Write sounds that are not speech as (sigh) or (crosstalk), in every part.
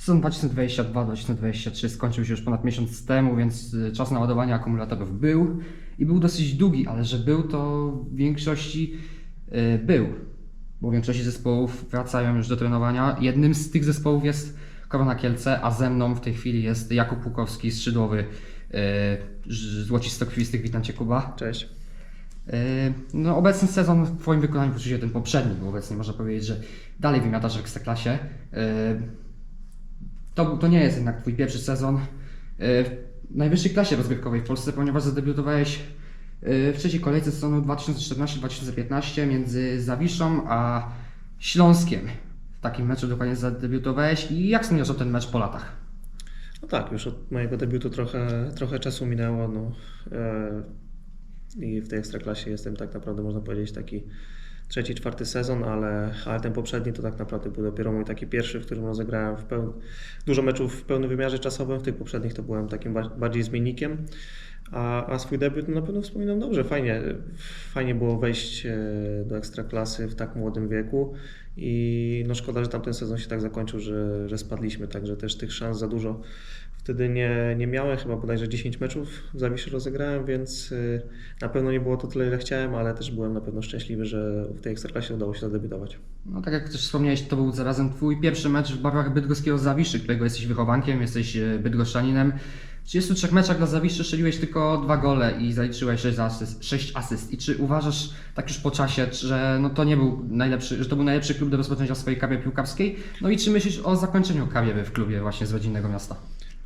Sezon 2022-2023 skończył się już ponad miesiąc temu, więc y, czas naładowania akumulatorów był i był dosyć długi, ale że był to w większości y, był, bo w większości zespołów wracają już do trenowania. Jednym z tych zespołów jest Korona Kielce, a ze mną w tej chwili jest Jakub Łukowski, skrzydłowy y, złocistokrwistych. Witam Cię Kuba. Cześć. No, obecny sezon w Twoim wykonaniu poczuł się ten poprzedni, bo obecnie można powiedzieć, że dalej wymiatasz w Ekstraklasie. To, to nie jest jednak Twój pierwszy sezon yy, w najwyższej klasie rozgrywkowej w Polsce, ponieważ zadebiutowałeś yy, w trzeciej kolejce sezonu 2014-2015 między Zawiszą a Śląskiem. W takim meczu dokładnie zadebiutowałeś i jak wspominasz o ten mecz po latach? No tak, już od mojego debiutu trochę, trochę czasu minęło. No, e, I w tej ekstraklasie jestem tak naprawdę, można powiedzieć, taki trzeci, czwarty sezon, ale, ale ten poprzedni to tak naprawdę był dopiero mój taki pierwszy, w którym rozegrałem w peł... dużo meczów w pełnym wymiarze czasowym. W tych poprzednich to byłem takim ba- bardziej zmiennikiem. A, a swój debiut no, na pewno wspominam dobrze, fajnie, fajnie było wejść e, do ekstraklasy w tak młodym wieku i no szkoda, że tamten sezon się tak zakończył, że, że spadliśmy, także też tych szans za dużo wtedy nie, nie miałem, chyba bodajże 10 meczów w Zawiszy rozegrałem, więc y, na pewno nie było to tyle, ile chciałem, ale też byłem na pewno szczęśliwy, że w tej ekstraklasie udało się zadebiutować. No tak jak też wspomniałeś, to był zarazem Twój pierwszy mecz w barwach bydgoskiego Zawiszy, którego jesteś wychowankiem, jesteś e, bydgoszczaninem. W 33 meczach dla Zawiszy strzeliłeś tylko dwa gole i zaliczyłeś 6 asyst. 6 asyst. I czy uważasz, tak już po czasie, że no to nie był najlepszy, że to był najlepszy klub do rozpoczęcia swojej kariery piłkarskiej? No i czy myślisz o zakończeniu kariery w klubie właśnie z rodzinnego miasta?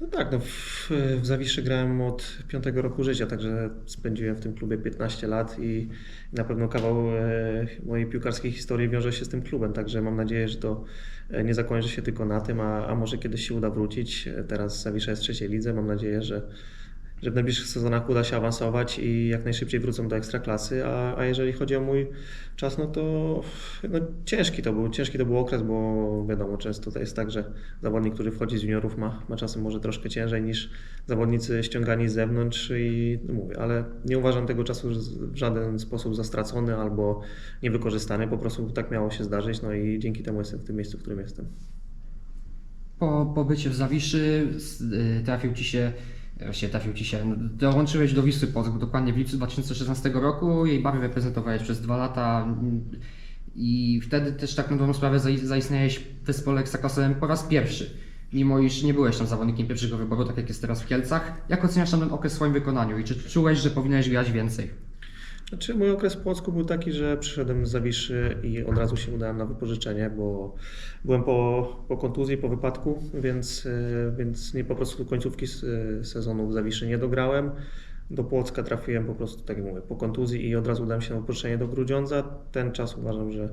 No tak, no w, w Zawiszy grałem od piątego roku życia, także spędziłem w tym klubie 15 lat i na pewno kawał e, mojej piłkarskiej historii wiąże się z tym klubem, także mam nadzieję, że to e, nie zakończy się tylko na tym, a, a może kiedyś się uda wrócić. E, Teraz Zawisza jest w trzeciej lidze, mam nadzieję, że, że w najbliższych sezonach uda się awansować i jak najszybciej wrócą do ekstraklasy, a, a jeżeli chodzi o mój czas, no to no, ciężki to był, ciężki to był okres, bo wiadomo, często to jest tak, że zawodnik, który wchodzi z juniorów ma, ma czasem może troszkę ciężej niż zawodnicy ściągani z zewnątrz i no mówię, ale nie uważam tego czasu w żaden sposób za stracony albo niewykorzystany, po prostu tak miało się zdarzyć, no i dzięki temu jestem w tym miejscu, w którym jestem. Po pobycie w Zawiszy y, trafił Ci się, właściwie trafił Ci się, no, dołączyłeś do Wisły Płock dokładnie w lipcu 2016 roku, jej barwy reprezentowałeś przez dwa lata i wtedy też tak na dobrą sprawę zai- zaistniałeś w zespole ekstraklasowym po raz pierwszy. Mimo iż nie byłeś tam zawodnikiem pierwszego wyboru, tak jak jest teraz w Kielcach, jak oceniasz ten okres w swoim wykonaniu i czy czułeś, że powinieneś grać więcej? Znaczy, mój okres w Płocku był taki, że przyszedłem z Zawiszy i od razu się udałem na wypożyczenie, bo byłem po, po kontuzji, po wypadku, więc, e, więc nie po prostu końcówki e, sezonu w Zawiszy nie dograłem. Do Płocka trafiłem po prostu, tak jak mówię, po kontuzji i od razu udałem się na wypożyczenie do Grudziądza. Ten czas uważam, że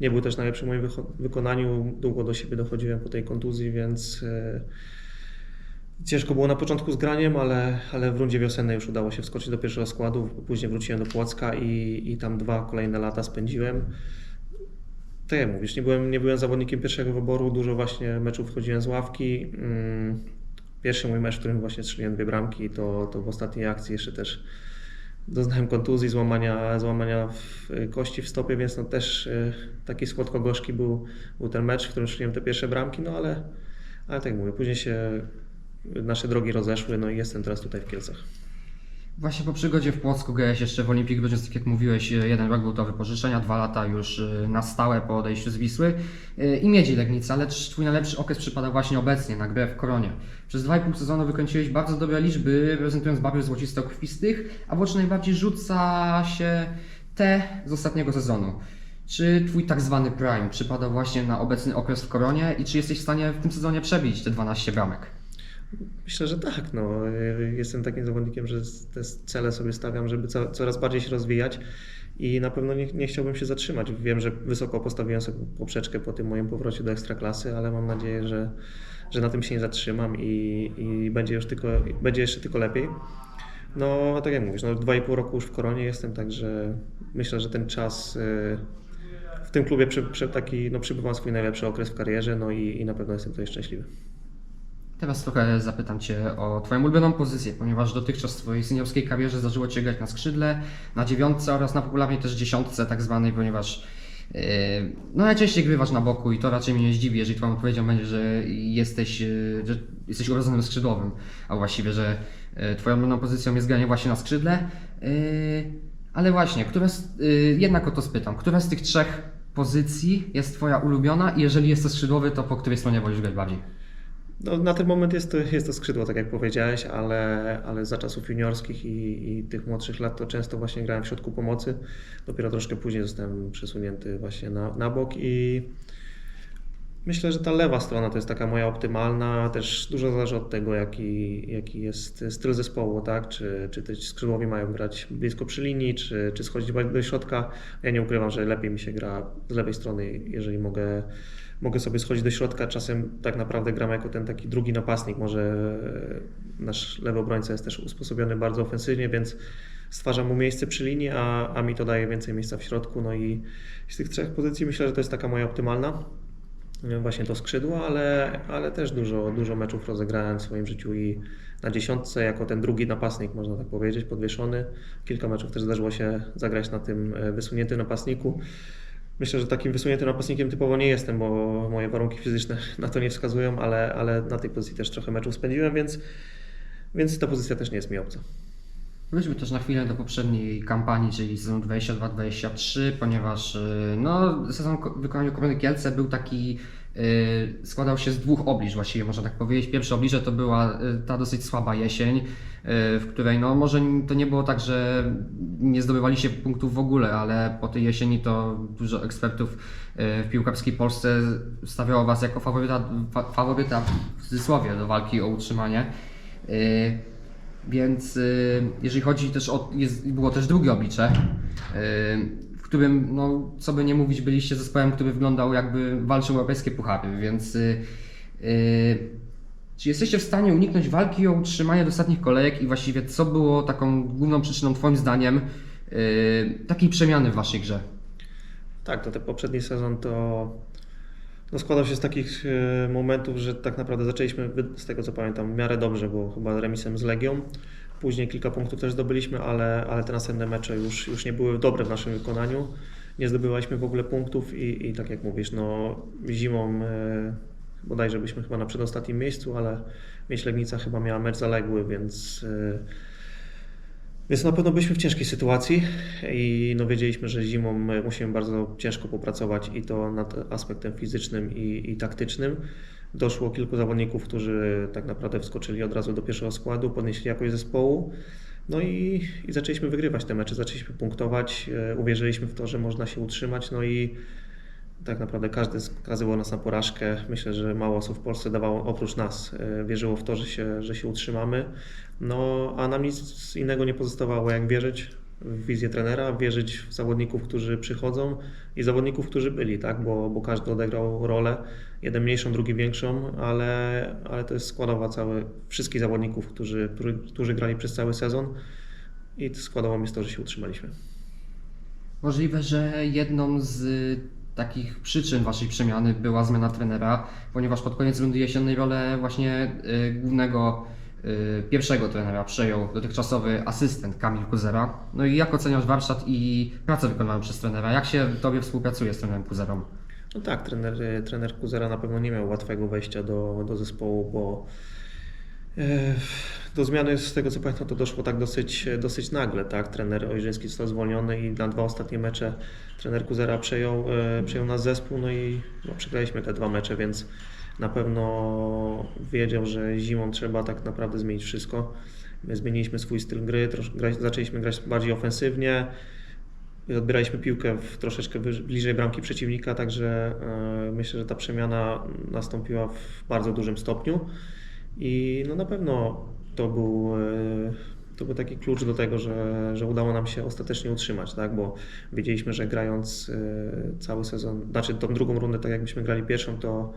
nie był też najlepszy w moim wykonaniu. Długo do siebie dochodziłem po tej kontuzji, więc e, Ciężko było na początku z graniem, ale, ale w rundzie wiosennej już udało się wskoczyć do pierwszego składu. Później wróciłem do Płocka i, i tam dwa kolejne lata spędziłem. Tak mówisz, nie byłem, nie byłem zawodnikiem pierwszego wyboru, dużo właśnie meczów wchodziłem z ławki. Mm, Pierwszy mój mecz, w którym właśnie strzeliłem dwie bramki, to, to w ostatniej akcji jeszcze też doznałem kontuzji, złamania, złamania w kości w stopie, więc no też y, taki słodko-gorzki był, był ten mecz, w którym strzeliłem te pierwsze bramki, no ale, ale tak jak mówię, później się nasze drogi rozeszły, no i jestem teraz tutaj w Kielcach. Właśnie po przygodzie w Płocku grałeś jeszcze w Olimpii Grudziądz, tak jak mówiłeś, jeden rok był to wypożyczenia, dwa lata już y, na stałe po odejściu z Wisły y, i Miedzi Legnica, lecz Twój najlepszy okres przypada właśnie obecnie na grę w Koronie. Przez dwa i pół sezonu wykończyłeś bardzo dobre liczby, reprezentując barwy złocisto-krwistych, a w oczy najbardziej rzuca się te z ostatniego sezonu. Czy Twój tak zwany prime przypada właśnie na obecny okres w Koronie i czy jesteś w stanie w tym sezonie przebić te 12 bramek? Myślę, że tak. No. Jestem takim zawodnikiem, że te cele sobie stawiam, żeby co, coraz bardziej się rozwijać i na pewno nie, nie chciałbym się zatrzymać. Wiem, że wysoko postawiłem sobie poprzeczkę po tym moim powrocie do Ekstraklasy, ale mam nadzieję, że, że na tym się nie zatrzymam i, i będzie, już tylko, będzie jeszcze tylko lepiej. No, tak jak mówisz, no, dwa i pół roku już w koronie jestem, także myślę, że ten czas y, w tym klubie przy, przy taki, no, przybywam swój najlepszy okres w karierze, no i, i na pewno jestem tutaj szczęśliwy. Teraz trochę zapytam Cię o Twoją ulubioną pozycję, ponieważ dotychczas w Twojej seniorskiej karierze zdarzyło Cię grać na skrzydle, na dziewiątce oraz na popularnej też dziesiątce tak zwanej, ponieważ Yy, No najczęściej grywasz na boku i to raczej mnie nie zdziwi, jeżeli twoją odpowiedzią będzie, że jesteś, yy, że jesteś urodzonym skrzydłowym, a właściwie, że yy, twoją ulubioną pozycją jest granie właśnie na skrzydle. Yy, Ale właśnie, która z, yy, jednak o to spytam, która z tych trzech pozycji jest twoja ulubiona i jeżeli jest to skrzydłowy, to po której stronie wolisz grać bardziej? No, na ten moment jest to, jest to skrzydło, tak jak powiedziałeś, ale, ale za czasów juniorskich i, i tych młodszych lat to często właśnie grałem w środku pomocy. Dopiero troszkę później zostałem przesunięty właśnie na, na bok i myślę, że ta lewa strona to jest taka moja optymalna. Też dużo zależy od tego, jaki, jaki jest styl zespołu, tak? Czy, czy te skrzydłowi mają grać blisko przy linii, czy, czy schodzić do środka. Ja nie ukrywam, że lepiej mi się gra z lewej strony, jeżeli mogę mogę sobie schodzić do środka. Czasem tak naprawdę gram jako ten taki drugi napastnik. Może nasz lewy obrońca jest też usposobiony bardzo ofensywnie, więc stwarzam mu miejsce przy linii, a, a mi to daje więcej miejsca w środku. No i z tych trzech pozycji myślę, że to jest taka moja optymalna. Właśnie to skrzydło, ale, ale też dużo, dużo meczów rozegrałem w swoim życiu i na dziesiątce jako ten drugi napastnik, można tak powiedzieć, podwieszony. Kilka meczów też zdarzyło się zagrać na tym e, wysuniętym napastniku. Myślę, że takim wysuniętym napastnikiem typowo nie jestem, bo moje warunki fizyczne (laughs) na to nie wskazują, ale, ale na tej pozycji też trochę meczów spędziłem, więc, więc ta pozycja też nie jest mi obca. Wróćmy też na chwilę do poprzedniej kampanii, czyli sezon 22-23, ponieważ y, no, sezon ko- w wykonaniu Komedy Kielce był taki, y, składał się z dwóch oblicz właściwie, można tak powiedzieć. Pierwsze oblicze to była y, ta dosyć słaba jesień, w której no, może to nie było tak, że nie zdobywaliście punktów w ogóle, ale po tej jesieni to dużo ekspertów w piłkarskiej Polsce stawiało Was jako faworyta, fa- faworyta w cudzysłowie do walki o utrzymanie. Więc y, jeżeli chodzi też o. Jest, było też drugie oblicze, y, w którym, no, co by nie mówić, byliście zespołem, który wyglądał jakby walczył europejskie puchary, więc. Y, czy jesteście w stanie uniknąć walki o utrzymanie do ostatnich kolejek i właściwie co było taką główną przyczyną, Twoim zdaniem, takiej przemiany w Waszej grze? Tak, to ten poprzedni sezon to no składał się z takich e, momentów, że tak naprawdę zaczęliśmy, z tego co pamiętam, w miarę dobrze, bo chyba remisem z Legią. Później kilka punktów też zdobyliśmy, ale, ale te następne mecze już, już nie były dobre w naszym wykonaniu. Nie zdobywaliśmy w ogóle punktów i, i tak jak mówisz, no zimą e, bodajże byliśmy chyba na przedostatnim miejscu, ale Mieć Legnica chyba miała mecz zaległy, więc e, więc na pewno byliśmy w ciężkiej sytuacji i no wiedzieliśmy, że zimą e, musimy bardzo ciężko popracować i to nad aspektem fizycznym i, i taktycznym. Doszło kilku zawodników, którzy tak naprawdę wskoczyli od razu do pierwszego składu, podnieśli jakość zespołu. No i, i zaczęliśmy wygrywać te mecze, zaczęliśmy punktować, e, uwierzyliśmy w to, że można się utrzymać, no i tak naprawdę każdy skazywał nas na porażkę. Myślę, że mało osób w Polsce dawało, oprócz nas, e, wierzyło w to, że się, że się utrzymamy. No, a nam nic innego nie pozostawało, jak wierzyć w wizję trenera, wierzyć w zawodników, którzy przychodzą i zawodników, którzy byli, tak? bo, bo każdy odegrał rolę, jeden mniejszą, drugi większą, ale, ale to jest składowa całe, wszystkich zawodników, którzy, którzy, którzy grali przez cały sezon i składową jest to, że się utrzymaliśmy. Możliwe, że jedną z takich przyczyn Waszej przemiany była zmiana trenera, ponieważ pod koniec rundy jesiennej rolę właśnie y, głównego y, pierwszego trenera przejął dotychczasowy asystent Kamil Kuzera. No i jak oceniasz warsztat i pracę wykonaną przez trenera? Jak się Tobie współpracuje z trenerem Kuzerą? No tak, trener, trener Kuzera na pewno nie miał łatwego wejścia do, do zespołu, bo do zmiany z tego co pamiętam to doszło tak dosyć, dosyć nagle, tak? Trener Ojrzyński został zwolniony i na dwa ostatnie mecze trener Kuzera przejął, e, przejął nas zespół, no i no, przegraliśmy te dwa mecze, więc na pewno wiedział, że zimą trzeba tak naprawdę zmienić wszystko. My zmieniliśmy swój styl gry, trosz, gra, zaczęliśmy grać bardziej ofensywnie, odbieraliśmy piłkę w troszeczkę bliżej bramki przeciwnika, także e, myślę, że ta przemiana nastąpiła w bardzo dużym stopniu i no na pewno to był, e, to był taki klucz do tego, że, że udało nam się ostatecznie utrzymać, tak? bo wiedzieliśmy, że grając e, cały sezon, znaczy tą drugą rundę, tak jakbyśmy grali pierwszą, to,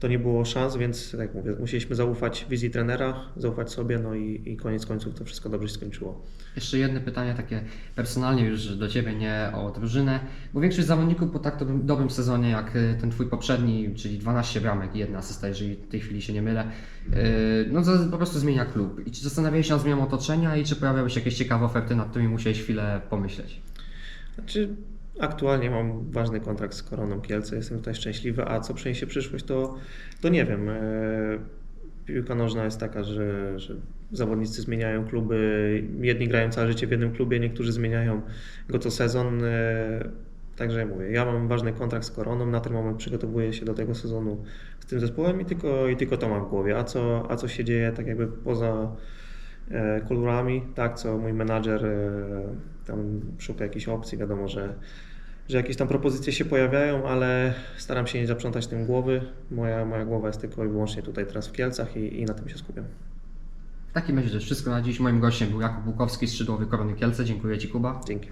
to nie było szans, więc tak jak mówię, musieliśmy zaufać wizji trenera, zaufać sobie, no i, i koniec końców to wszystko dobrze się skończyło. Jeszcze jedno pytanie takie personalnie już do Ciebie, nie o drużynę, bo większość zawodników po tak dobrym, dobrym sezonie jak y, ten Twój poprzedni, czyli 12 bramek i jedna asysta, jeżeli w tej chwili się nie mylę, yy, no to po prostu zmienia klub. I czy zastanawiałeś się nad zmianą otoczenia i czy pojawiały się jakieś ciekawe oferty, nad którymi musiałeś chwilę pomyśleć? Znaczy, Aktualnie mam ważny kontrakt z Koroną Kielce, jestem tutaj szczęśliwy, a co przyniesie przyszłość, to, to nie wiem. E, Piłka nożna jest taka, że, że zawodnicy zmieniają kluby, jedni grają całe życie w jednym klubie, niektórzy zmieniają go co sezon. E, Także ja mówię, ja mam ważny kontrakt z Koroną, na ten moment przygotowuję się do tego sezonu z tym zespołem i tylko, i tylko to mam w głowie. A co, a co się dzieje tak jakby poza kolorami, tak, co mój menadżer e, tam szuka jakichś opcji, wiadomo, że, że jakieś tam propozycje się pojawiają, ale staram się nie zaprzątać tym głowy. Moja, moja głowa jest tylko i wyłącznie tutaj teraz w Kielcach i, i na tym się skupiam. W takim razie to wszystko na dziś. Moim gościem był Jakub Bukowski, skrzydłowy Korony Kielce. Dziękuję Ci Kuba. Dzięki.